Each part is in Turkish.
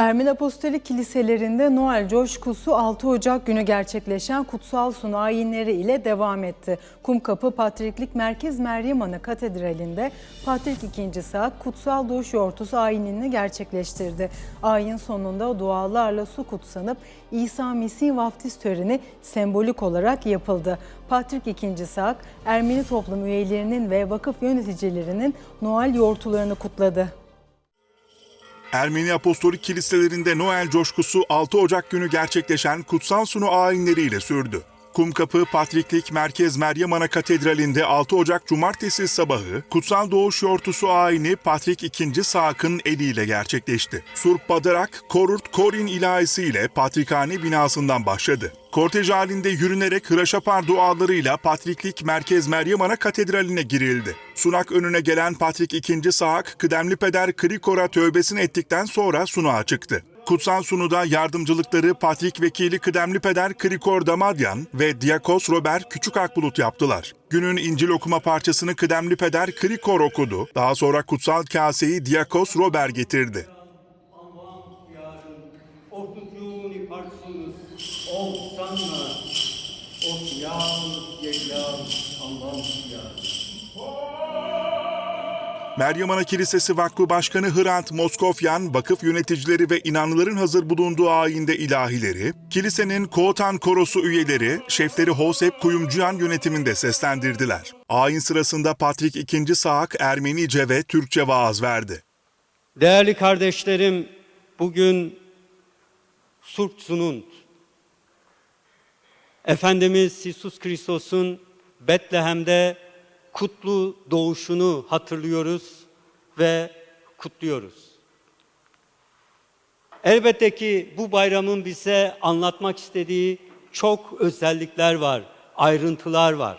Ermeni Apostolik Kiliselerinde Noel coşkusu 6 Ocak günü gerçekleşen kutsal sunu ayinleri ile devam etti. Kumkapı Patriklik Merkez Meryem Ana Katedrali'nde Patrik II. Saak kutsal doğuş yortusu ayinini gerçekleştirdi. Ayin sonunda dualarla su kutsanıp İsa Mesih vaftiz töreni sembolik olarak yapıldı. Patrik II. Saak, Ermeni toplum üyelerinin ve vakıf yöneticilerinin Noel yortularını kutladı. Ermeni Apostolik Kiliselerinde Noel coşkusu 6 Ocak günü gerçekleşen kutsal sunu ayinleriyle sürdü. Kumkapı Patriklik Merkez Meryem Ana Katedrali'nde 6 Ocak Cumartesi sabahı Kutsal Doğuş Yortusu ayini Patrik II. Saak'ın eliyle gerçekleşti. Surp Badarak Korurt Korin ilahisi ile Patrikhane binasından başladı. Kortej halinde yürünerek hıraşapar dualarıyla Patriklik Merkez Meryem Ana Katedrali'ne girildi. Sunak önüne gelen Patrik II. Saak, kıdemli peder Krikor'a tövbesini ettikten sonra sunuğa çıktı. Kutsal sunuda yardımcılıkları Patrik Vekili Kıdemli Peder Krikor Damadyan ve Diakos Robert Küçük Akbulut yaptılar. Günün İncil okuma parçasını Kıdemli Peder Krikor okudu. Daha sonra kutsal kaseyi Diakos Robert getirdi. Ortucuni Meryem Ana Kilisesi Vakfı Başkanı Hrant Moskofyan, vakıf yöneticileri ve inanlıların hazır bulunduğu ayinde ilahileri, kilisenin Koğutan Korosu üyeleri, şefleri Hosep Kuyumcuyan yönetiminde seslendirdiler. Ayin sırasında Patrik II. Saak Ermenice ve Türkçe vaaz verdi. Değerli kardeşlerim, bugün Surp Sunund, Efendimiz İsus Kristos'un Betlehem'de kutlu doğuşunu hatırlıyoruz ve kutluyoruz. Elbette ki bu bayramın bize anlatmak istediği çok özellikler var, ayrıntılar var.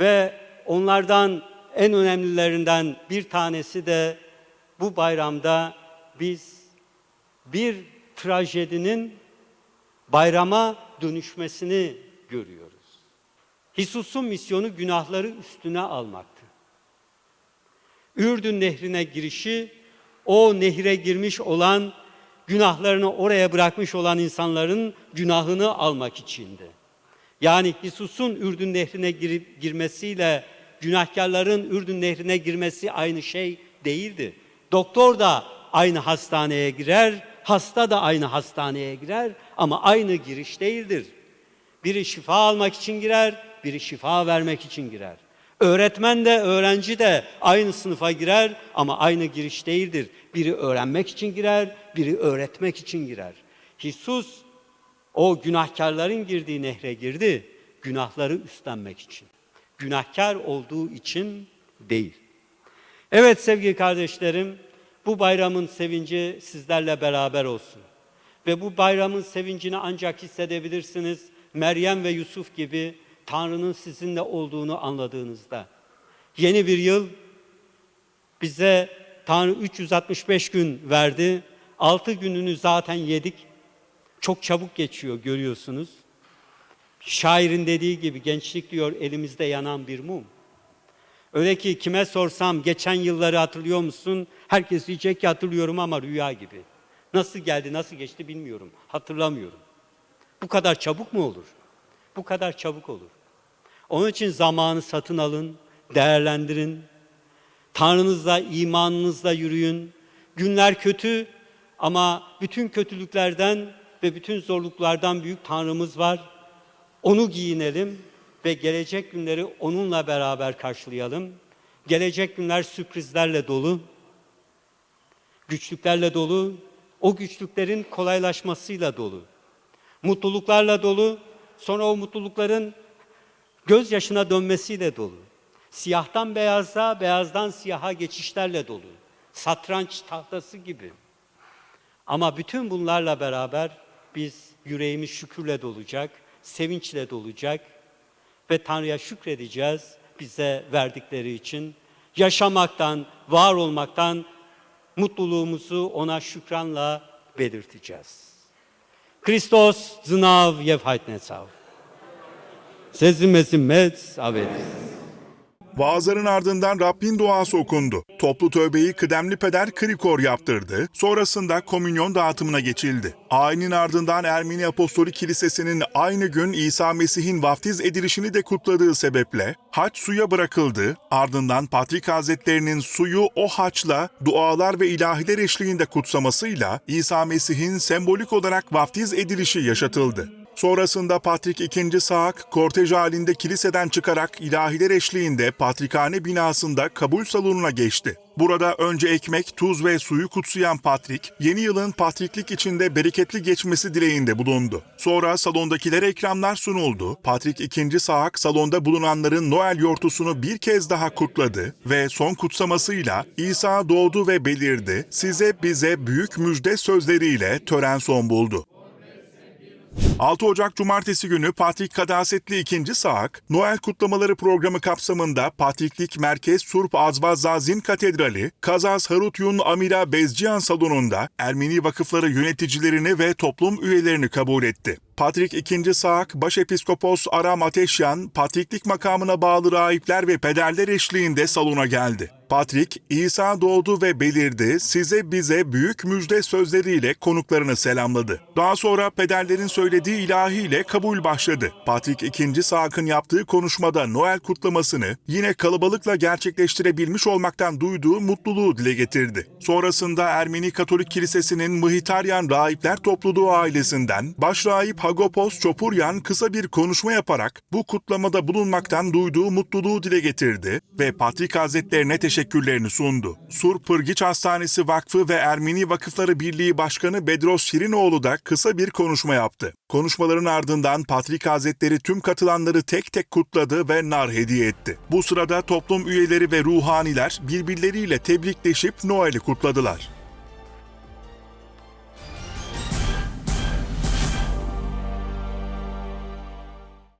Ve onlardan en önemlilerinden bir tanesi de bu bayramda biz bir trajedinin bayrama dönüşmesini görüyoruz. Hisus'un misyonu günahları üstüne almaktı. Ürdün nehrine girişi, o nehre girmiş olan, günahlarını oraya bırakmış olan insanların günahını almak içindi. Yani Hisus'un Ürdün nehrine girip girmesiyle günahkarların Ürdün nehrine girmesi aynı şey değildi. Doktor da aynı hastaneye girer, hasta da aynı hastaneye girer ama aynı giriş değildir. Biri şifa almak için girer, biri şifa vermek için girer. Öğretmen de öğrenci de aynı sınıfa girer ama aynı giriş değildir. Biri öğrenmek için girer, biri öğretmek için girer. Hisus o günahkarların girdiği nehre girdi, günahları üstlenmek için. Günahkar olduğu için değil. Evet sevgili kardeşlerim, bu bayramın sevinci sizlerle beraber olsun. Ve bu bayramın sevincini ancak hissedebilirsiniz Meryem ve Yusuf gibi Tanrı'nın sizinle olduğunu anladığınızda. Yeni bir yıl bize Tanrı 365 gün verdi. 6 gününü zaten yedik. Çok çabuk geçiyor görüyorsunuz. Şairin dediği gibi gençlik diyor elimizde yanan bir mum. Öyle ki kime sorsam geçen yılları hatırlıyor musun? Herkes diyecek ki hatırlıyorum ama rüya gibi. Nasıl geldi, nasıl geçti bilmiyorum. Hatırlamıyorum. Bu kadar çabuk mu olur? Bu kadar çabuk olur. Onun için zamanı satın alın, değerlendirin. Tanrınızla, imanınızla yürüyün. Günler kötü ama bütün kötülüklerden ve bütün zorluklardan büyük Tanrımız var. Onu giyinelim ve gelecek günleri onunla beraber karşılayalım. Gelecek günler sürprizlerle dolu, güçlüklerle dolu, o güçlüklerin kolaylaşmasıyla dolu. Mutluluklarla dolu, sonra o mutlulukların gözyaşına dönmesiyle dolu. Siyahtan beyaza, beyazdan siyaha geçişlerle dolu. Satranç tahtası gibi. Ama bütün bunlarla beraber biz yüreğimiz şükürle dolacak, sevinçle dolacak ve Tanrı'ya şükredeceğiz bize verdikleri için. Yaşamaktan, var olmaktan mutluluğumuzu ona şükranla belirteceğiz. Քրիստոս ծնավ եւ հայտնեցավ։ Ձեզ մեծ ավելիս Vaazların ardından Rabbin duası okundu. Toplu tövbeyi kıdemli peder Krikor yaptırdı. Sonrasında komünyon dağıtımına geçildi. Ayinin ardından Ermeni Apostolik Kilisesi'nin aynı gün İsa Mesih'in vaftiz edilişini de kutladığı sebeple haç suya bırakıldı. Ardından Patrik Hazretlerinin suyu o haçla dualar ve ilahiler eşliğinde kutsamasıyla İsa Mesih'in sembolik olarak vaftiz edilişi yaşatıldı. Sonrasında Patrik II. Saak, kortej halinde kiliseden çıkarak ilahiler eşliğinde Patrikhane binasında kabul salonuna geçti. Burada önce ekmek, tuz ve suyu kutsayan Patrik, yeni yılın Patriklik içinde bereketli geçmesi dileğinde bulundu. Sonra salondakilere ikramlar sunuldu. Patrik II. Saak salonda bulunanların Noel yortusunu bir kez daha kutladı ve son kutsamasıyla İsa doğdu ve belirdi, size bize büyük müjde sözleriyle tören son buldu. 6 Ocak Cumartesi günü Patrik Kadasetli 2. Saak, Noel kutlamaları programı kapsamında Patriklik Merkez Surp Azvazazin Katedrali, Kazaz Harutyun Amira Bezcihan Salonu'nda Ermeni vakıfları yöneticilerini ve toplum üyelerini kabul etti. Patrik II. Saak, Başepiskopos Aram Ateşyan, Patriklik makamına bağlı rahipler ve pederler eşliğinde salona geldi. Patrik, İsa doğdu ve belirdi, size bize büyük müjde sözleriyle konuklarını selamladı. Daha sonra pederlerin söylediği ilahiyle kabul başladı. Patrik II. Saak'ın yaptığı konuşmada Noel kutlamasını yine kalabalıkla gerçekleştirebilmiş olmaktan duyduğu mutluluğu dile getirdi. Sonrasında Ermeni Katolik Kilisesi'nin Mıhitaryan Rahipler Topluluğu ailesinden Başrahip Hagopos Çopuryan kısa bir konuşma yaparak bu kutlamada bulunmaktan duyduğu mutluluğu dile getirdi ve Patrik Hazretlerine teşekkürlerini sundu. Sur Pırgiç Hastanesi Vakfı ve Ermeni Vakıfları Birliği Başkanı Bedros Şirinoğlu da kısa bir konuşma yaptı. Konuşmaların ardından Patrik Hazretleri tüm katılanları tek tek kutladı ve nar hediye etti. Bu sırada toplum üyeleri ve ruhaniler birbirleriyle tebrikleşip Noel'i kutladılar.